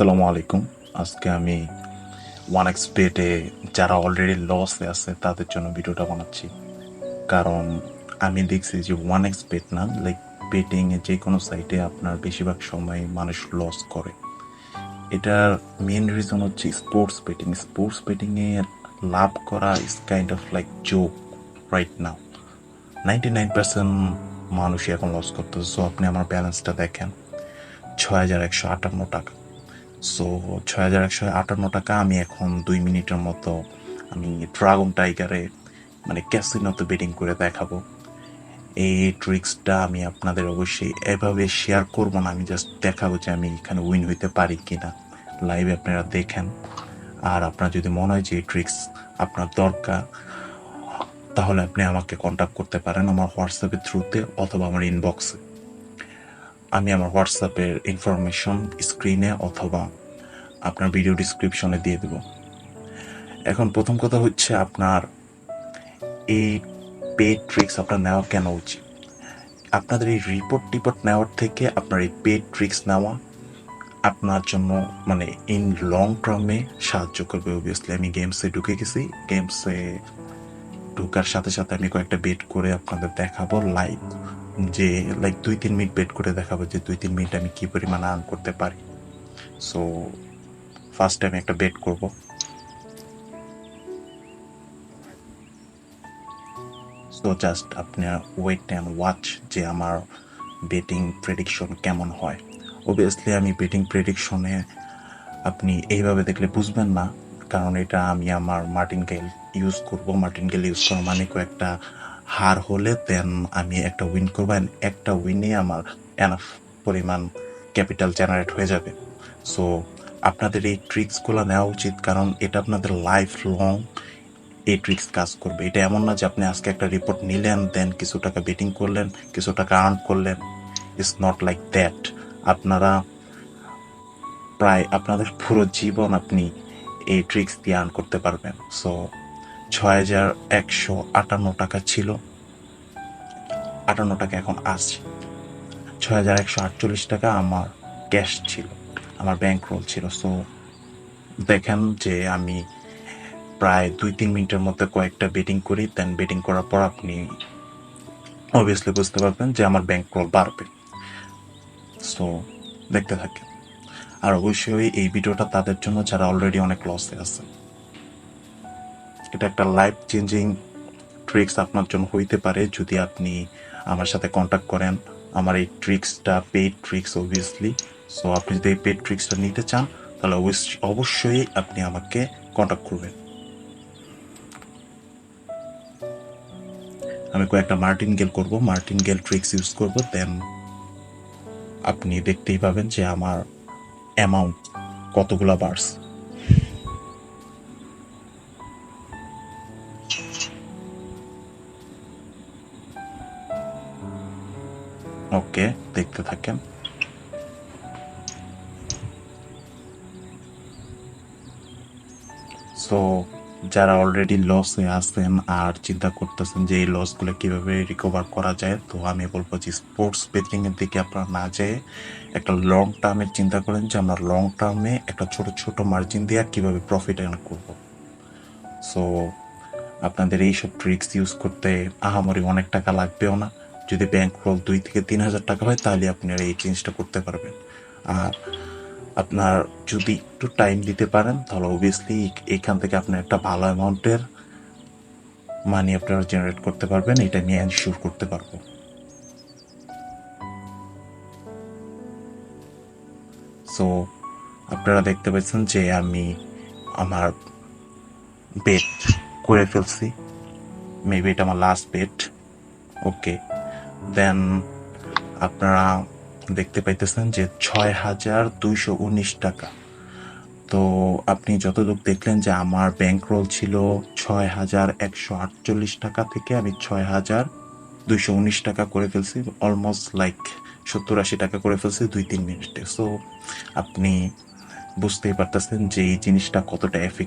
আসসালামু আলাইকুম। আজকে আমি ওয়ান এক্স বেটে যারা অলরেডি লসে আছে, তাদের জন্য ভিডিওটা বানাচ্ছি। কারণ আমি দেখছি যে ওয়ান এক্স বেট না লাইক বেটিং এ যে কোনো সাইটে আপনার বেশিরভাগ সময় মানুষ লস করে। এটার মেন রিজন হচ্ছে স্পোর্টস বেটিং স্পোর্টস বেটিং এর লাভ করা is kind of like joke right now ninety nine percent মানুষই এখন লস করতেছে। সো আপনি আমার ব্যালেন্সটা দেখেন। ছয় হাজার একশো আটান্ন টাকা। সো ছয় হাজার একশো আটান্ন টাকা আমি এখন দুই মিনিটের মতো আমি ড্রাগন টাইগারে মানে ক্যাসিনোতে বেটিং করে দেখাবো। এই ট্রিক্সটা আমি আপনাদের অবশ্যই এভাবে শেয়ার করব না, আমি জাস্ট দেখাবো যে আমি এখানে উইন হইতে পারি কিনা। লাইভে আপনারা দেখেন। আর আপনার যদি মনে হয় যে এই ট্রিক্স আপনার দরকার, তাহলে আপনি আমাকে কন্ট্যাক্ট করতে পারেন আমার হোয়াটসঅ্যাপের থ্রুতে অথবা আমার ইনবক্সে আমি আমার হোয়াটসঅ্যাপের ইনফরমেশন স্ক্রিনে অথবা আপনার ভিডিও ডিসক্রিপশনে দিয়ে দেব। এখন প্রথম কথা হচ্ছে আপনার এই পেড ট্রিক্স আপনার নেওয়া কেন উচিত? আপনাদের এই রিপোর্ট টিপোর্ট নেওয়ার থেকে আপনার এই পেড ট্রিক্স নেওয়া আপনার জন্য মানে ইন লং টার্মে সাহায্য করবে অবভিয়াসলি আমি গেমসে ঢুকে গেছি। গেমসে ঢোকার সাথে সাথে আমি কয়েকটা বেট করে আপনাদের দেখাবো লাইভ যে লাইক দুই, তিন মিনিট বেট করে দেখাবো যে দুই, তিন মিনিট আমি কি পরিমাণ আর্ন করতে পারি। সো ফার্স্ট আমি একটা বেট করব। সো জাস্ট আপনার ওয়েট অ্যান্ড ওয়াচ যে আমার বেটিং প্রেডিকশন কেমন হয়। অবভিয়াসলি আমি বেটিং প্রেডিকশনে আপনি এইভাবে দেখলে বুঝবেন না, কারণ এটা আমি আমার মার্টিন গেল ইউজ করব। মার্টিন গেল ইউজ করা মানে কয়েকটা হার হলে দেন আমি একটা উইন করব একটা উইনে আমার এনাফ পরিমাণ ক্যাপিটাল জেনারেট হয়ে যাবে। সো আপনাদের এই ট্রিক্সগুলো নেওয়া উচিত কারণ এটা আপনাদের লাইফ লং এই ট্রিক্স কাজ করবে। এটা এমন না যে আপনি আজকে একটা রিপোর্ট নিলেন দেন কিছু টাকা বেটিং করলেন, কিছু টাকা আর্ন করলেন। ইটস নট লাইক দ্যাট আপনারা প্রায় আপনাদের পুরো জীবন আপনি এই ট্রিক্স দিয়ে আর্ন করতে পারবেন। সো ছয় হাজার একশো আটান্ন টাকা ছিল। আটান্ন টাকা এখন আসছে ছয় হাজার একশো আটচল্লিশ টাকা আমার ক্যাশ ছিল, আমার ব্যাংক রোল ছিল। সো, দেখেন যে আমি প্রায় দুই তিন মিনিটের মধ্যে কয়েকটা বেটিং করি দেন বেটিং করার পর আপনি অবভিয়াসলি বুঝতে পারবেন যে আমার ব্যাংক রোল বাড়বে। সো, দেখতে থাকেন। আর অবশ্যই এই ভিডিওটা তাদের জন্য যারা অলরেডি অনেক লসে আছে। এটা একটা লাইফ চেঞ্জিং ট্রিক্স আপনার জন্য হইতে পারে যদি আপনি আমার সাথে কন্ট্যাক্ট করেন। আমার এই ট্রিক্সটা পেড ট্রিক্স অবভিয়াসলি সো আপনি যদি এই পেড ট্রিক্সটা নিতে চান, তাহলে অবশ্যই আপনি আমাকে কন্ট্যাক্ট করবেন। আমি কয়েকটা মার্টিন গেল করব। মার্টিন গেল ট্রিক্স ইউজ করব দেন আপনি দেখতেই পাবেন যে আমার অ্যামাউন্ট কতগুলা বাড়ছে ওকে দেখতে থাকেন। সো যারা অলরেডি লসে আছেন আর চিন্তা করতেছেন যে এই লসগুলো কীভাবে রিকভার করা যায়, তো আমি বলব যে স্পোর্টস বেটিং এর দিকে আপনারা না যেয়ে একটা লং টার্মের চিন্তা করেন যে আমরা লং টার্মে একটা ছোট ছোট মার্জিন দিয়ে কীভাবে প্রফিট আর্ন করব। সো আপনাদের এইসব ট্রিক্স ইউজ করতে আহামরি অনেক টাকা লাগবেও না। যদি ব্যাংক রোল দুই থেকে তিন হাজার টাকা হয়, তাহলে আপনারা এই জিনিসটা করতে পারবেন। আর আপনার যদি একটু টাইম দিতে পারেন, তাহলে অবভিয়াসলি এখান থেকে আপনার একটা ভালো অ্যামাউন্টের মানি আপনারা জেনারেট করতে পারবেন, এটা নিয়ে এনশিওর করতে পারব। সো আপনারা দেখতে পাচ্ছেন যে আমি আমার বেট করে ফেলছি। মেবি এটা আমার লাস্ট বেট ওকে দেন আপনারা দেখতে পাইতেছেন যে ছয় হাজার দুইশো উনিশ টাকা। তো আপনি যতটুকু দেখলেন যে আমার ব্যাংক রোল ছিল ছয় হাজার একশো আটচল্লিশ টাকা থেকে আমি ছয় হাজার দুইশো উনিশ টাকা করে ফেলছি অলমোস্ট লাইক সত্তর আশি টাকা করে ফেলছি দুই তিন মিনিটে। সো আপনি বুঝতেই পারতেছেন যে এই জিনিসটা কতটা এফেক্ট